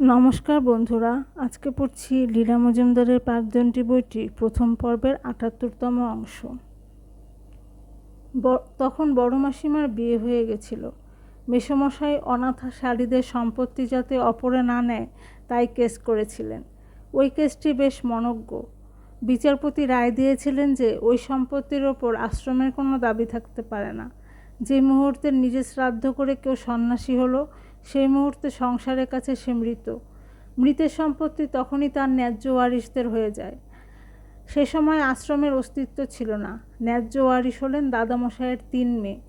নমস্কার বন্ধুরা, আজকে পড়ছি লীলা মজুমদারের পাকদণ্ডী বইটি, প্রথম পর্বের আটাত্তরতম অংশ। তখন বড় মাসিমার বিয়ে হয়ে গেছিল। মেসমশাই অনাথা শাড়িদের সম্পত্তি যাতে অপরে না নেয়, তাই কেস করেছিলেন। ওই কেসটি বেশ মনজ্ঞ। বিচারপতি রায় দিয়েছিলেন যে, ওই সম্পত্তির ওপর আশ্রমের কোনো দাবি থাকতে পারে না। যে মুহূর্তে নিজে শ্রাদ্ধ করে কেউ সন্ন্যাসী হলো সেই মুহূর্তে সংসারের কাছে সে মৃত। মৃতের সম্পত্তি তখনই তার ন্যায্য ওয়ারিশদের হয়ে যায়। সে সময় আশ্রমের অস্তিত্ব ছিল না। ন্যায্য ওয়ারিশ হলেন দাদামশাইয়ের তিন মেয়ে।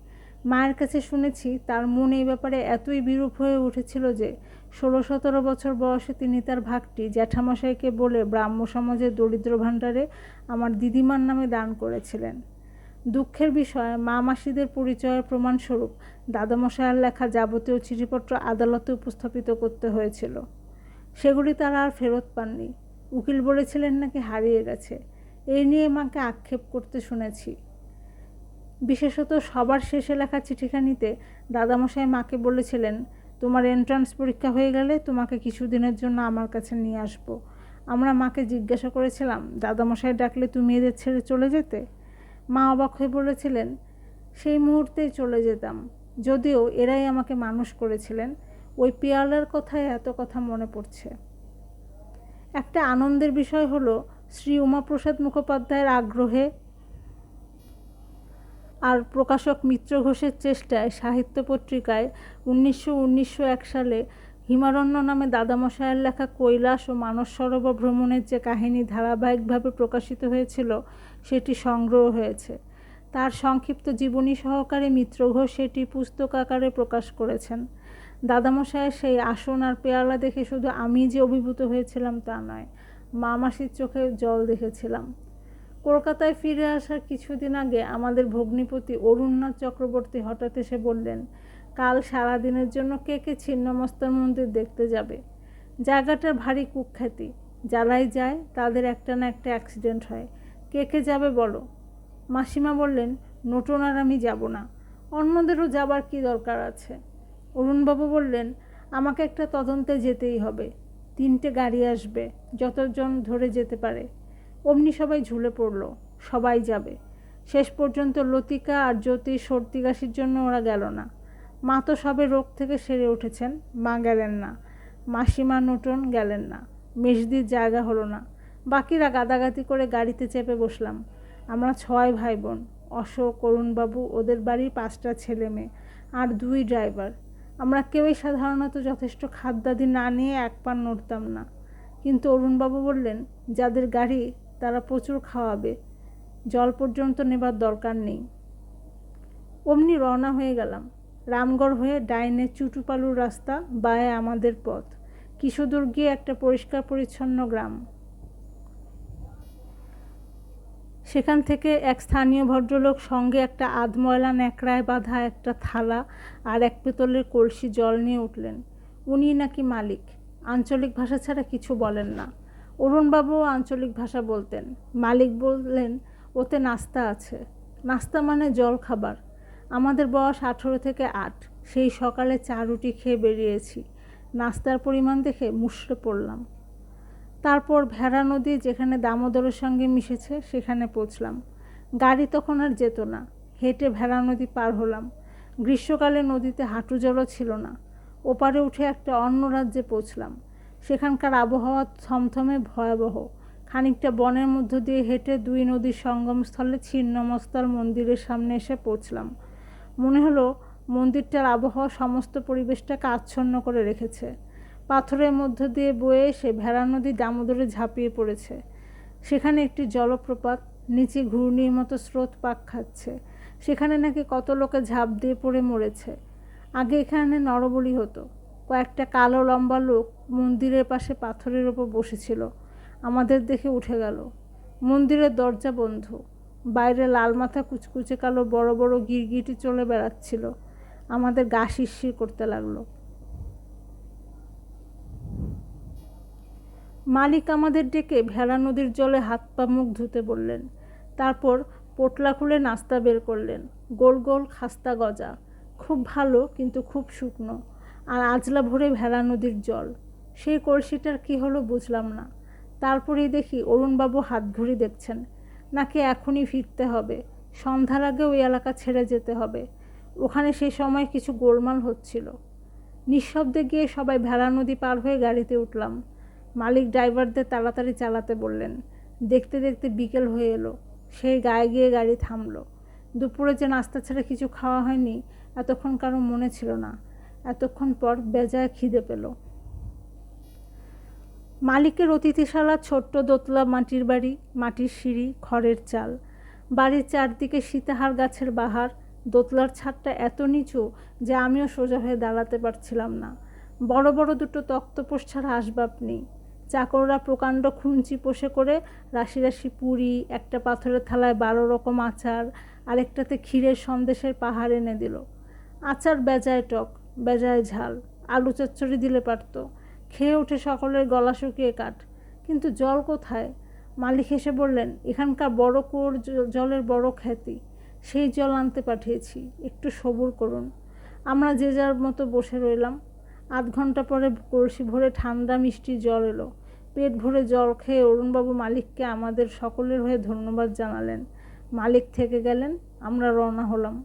মায়ের কাছে শুনেছি তার মন এই ব্যাপারে এতই বিরূপ হয়ে উঠেছিল যে ষোলো সতেরো বছর বয়সে তিনি তার ভাগটি জ্যাঠামশাইকে বলে ব্রাহ্ম সমাজের দরিদ্র ভাণ্ডারে আমার দিদিমার নামে দান করেছিলেন। দুঃখের বিষয়, মা মাসিদের পরিচয়ের প্রমাণস্বরূপ দাদামশাইয়ের লেখা যাবতীয় চিঠিপত্র আদালতে উপস্থাপিত করতে হয়েছিল। সেগুলি তারা আর ফেরত পাননি। উকিল বলেছিলেন নাকি হারিয়ে গেছে। এই নিয়ে মাকে আক্ষেপ করতে শুনেছি। বিশেষত সবার শেষে লেখা চিঠিখানিতে দাদামশাই মাকে বলেছিলেন, তোমার এন্ট্রান্স পরীক্ষা হয়ে গেলে তোমাকে কিছুদিনের জন্য আমার কাছে নিয়ে আসব। আমরা মাকে জিজ্ঞাসা করেছিলাম, দাদামশাই ডাকলে তুমি এদের ছেড়ে চলে যেতে? মা অবাক হয়ে বলেছিলেন, সেই মুহূর্তেই চলে যেতাম। যদিও এরাই আমাকে মানুষ করেছিলেন, ওই পিয়ালার কথায় এত কথা মনে পড়ছে। একটা আনন্দের বিষয় হলো শ্রী উমাপ্রসাদ মুখোপাধ্যায়ের আগ্রহে আর প্রকাশক মিত্র ঘোষের চেষ্টায় সাহিত্য পত্রিকায় উনিশশো উনিশশো এক সালে হিমারণ্য নামে দাদামশায়ের লেখা কৈলাস ও মানস সরোবর ভ্রমণের যে কাহিনী ধারাবাহিকভাবে প্রকাশিত হয়েছিল সেটি সংগ্রহ হয়েছে। তার সংক্ষিপ্ত জীবনী সহকারে মিত্র ঘোষ সেটি পুস্তক আকারে প্রকাশ করেছেন। দাদামশায়ের সেই আসন আর পেয়ালা দেখে শুধু আমি যে অভিভূত হয়েছিলাম তা নয় মা মাসির চোখে জল দেখেছিলাম। কলকাতায় ফিরে আসার কিছুদিন আগে আমাদের ভগ্নিপতি অরুণনাথ চক্রবর্তী হঠাৎ এসে বললেন, কাল সারাদিনের জন্য কে কে ছিন্নমস্তার মন্দির দেখতে যাবে? জায়গাটার ভারী কুখ্যাতি। যারাই যায়, তাদের একটা না একটা অ্যাক্সিডেন্ট হয়। কে কে যাবে বলো? মাসিমা বললেন, নটন আর আমি যাব না। অন্যদেরও যাবার কি দরকার আছে? অরুণবাবু বললেন, আমাকে একটা তদন্তে যেতেই হবে। তিনটে গাড়ি আসবে, যতজন ধরে যেতে পারে। অমনি সবাই ঝুলে পড়ল, সবাই যাবে। শেষ পর্যন্ত লতিকা আর জ্যোতি সর্দি কাশির জন্য ওরা গেল না। মা তো সবে রোগ থেকে সেরে উঠেছেন, মা গেলেন না। মাসিমা, নটন গেলেন না। মেজদির জায়গা হলো না। বাকিরা গাদাগাদি করে গাড়িতে চেপে বসলাম। আমরা ছয় ভাই বোন অশোক, অরুণবাবু, ওদের বাড়ির পাঁচটা ছেলে মেয়ে আর দুই ড্রাইভার। আমরা কেউই সাধারণত যথেষ্ট খাদ্যাদি না নিয়ে এক পান নড়তাম না। কিন্তু অরুণবাবু বললেন, যাদের গাড়ি, তারা প্রচুর খাওয়াবে। জল পর্যন্ত নেবার দরকার নেই। অমনি রওনা হয়ে গেলাম। রামগড় হয়ে ডাইনে চুটুপালুর রাস্তা বায়ে আমাদের পথ। কিশোদূর গিয়ে একটা পরিষ্কার পরিচ্ছন্ন গ্রাম। সেখান থেকে এক স্থানীয় ভদ্রলোক সঙ্গে একটা আধময়লা ন্যাকড়ায় বাঁধা একটা থালা আর এক পেতলের কলসি জল নিয়ে উঠলেন। উনি নাকি মালিক। আঞ্চলিক ভাষা ছাড়া কিছু বলেন না। অরুণবাবুও আঞ্চলিক ভাষা বলতেন। মালিক বললেন, ওতে নাস্তা আছে। নাস্তা মানে জল খাবার। আমাদের বয়স আঠেরো থেকে আট। সেই সকালে চা রুটি খেয়ে বেরিয়েছি। নাস্তার পরিমাণ দেখে মুষড়ে পড়লাম। তারপর ভেড়া নদী যেখানে দামোদরের সঙ্গে মিশেছে, সেখানে পৌঁছলাম। গাড়ি তখন আর যেত না। হেঁটে ভেড়া নদী পার হলাম। গ্রীষ্মকালে নদীতে হাঁটু জলও ছিল না। ওপারে উঠে একটা অন্য রাজ্যে পৌঁছলাম। সেখানকার আবহাওয়া থমথমে ভয়াবহ। খানিকটা বনের মধ্য দিয়ে হেঁটে দুই নদীর সঙ্গমস্থলে ছিন্নমস্তার মন্দিরের সামনে এসে পৌঁছলাম। মনে হলো মন্দিরটার আবহাওয়া সমস্ত পরিবেশটাকে আচ্ছন্ন করে রেখেছে। পাথরের মধ্য দিয়ে বয়ে এসে ভেড়া নদী দামোদরে ঝাঁপিয়ে পড়েছে। সেখানে একটি জলপ্রপাত, নিচে ঘূর্ণির মতো স্রোত পাক খাচ্ছে। সেখানে নাকি কত লোকে ঝাঁপ দিয়ে পড়ে মরেছে। আগে এখানে নরবলি হতো। কয়েকটা কালো লম্বা লোক মন্দিরের পাশে পাথরের ওপর বসেছিল। আমাদের দেখে উঠে গেল, মন্দিরের দরজা বন্ধ। বাইরে লাল মাথা কুচকুচে কালো বড় বড় গিরগিটি চলে বেড়াচ্ছিল। আমাদের গা শিরশির করতে লাগল। মালিক আমাদের ডেকে ভেড়া নদীর জলে হাত পা মুখ ধুতে বললেন। তারপর পোটলা খুলে নাস্তা বের করলেন। গোল গোল খাস্তা গজা। খুব ভালো, কিন্তু খুব শুকনো। আর আজলা ভরে ভেড়া নদীর জল। সেই কলসিটার কি হলো বুঝলাম না। তারপরেই দেখি অরুণবাবু হাত ঘড়ি দেখছেন। নাকি এখনই ফিরতে হবে। সন্ধ্যার আগে ওই এলাকা ছেড়ে যেতে হবে। ওখানে সেই সময় কিছু গোলমাল হচ্ছিল। নিঃশব্দে গিয়ে সবাই ভেড়া নদী পার হয়ে গাড়িতে উঠলাম। মালিক ড্রাইভারদের তাড়াতাড়ি চালাতে বললেন। দেখতে দেখতে বিকেল হয়ে এলো। সেই গায়ে গিয়ে গাড়ি থামলো। দুপুরে যে নাস্তা ছাড়া কিছু খাওয়া হয়নি, এতক্ষণ কারও মনে ছিল না। এতক্ষণ পর বেজায় খিদে পেল। মালিকের অতিথিশালা, ছোট্ট দোতলা মাটির বাড়ি, মাটির সিঁড়ি, খড়ের চাল। বাড়ির চারদিকে সীতাহার গাছের বাহার। দোতলার ছাদটা এত নিচু যে আমিও সোজা হয়ে দাঁড়াতে পারছিলাম না। বড় বড় দুটো তক্তপোষ ছাড়া আসবাব নেই। চাকররা প্রকাণ্ড খুঞ্চি পোষে করে। রাশি রাশি পুরি, একটা পাথরের থালায় বারো রকম আচার, আরেকটাতে ক্ষীরের সন্দেশের পাহাড় এনে দিল। আচার বেজায় টক, বেজায় ঝাল, আলু চচ্চড়ি দিলে পারত। খেয়ে উঠে সকলের গলা শুকিয়ে কাট কিন্তু জল কোথায়? মালিক এসে বললেন, এখানকার বড় কুয়োর জ- জলের বড় খ্যাতি। সেই জল আনতে পাঠিয়েছি, একটু সবুর করুন। আমরা যে যার মতো বসে রইলাম। আধ ঘণ্টা পরে কলসি ভরে ঠান্ডা মিষ্টি জল এলো। পেট ভরে জল খেয়ে অরুণবাবু মালিককে আমাদের সকলের হয়ে ধন্যবাদ জানালেন। মালিক থেকে গেলেন, আমরা রওনা হলাম।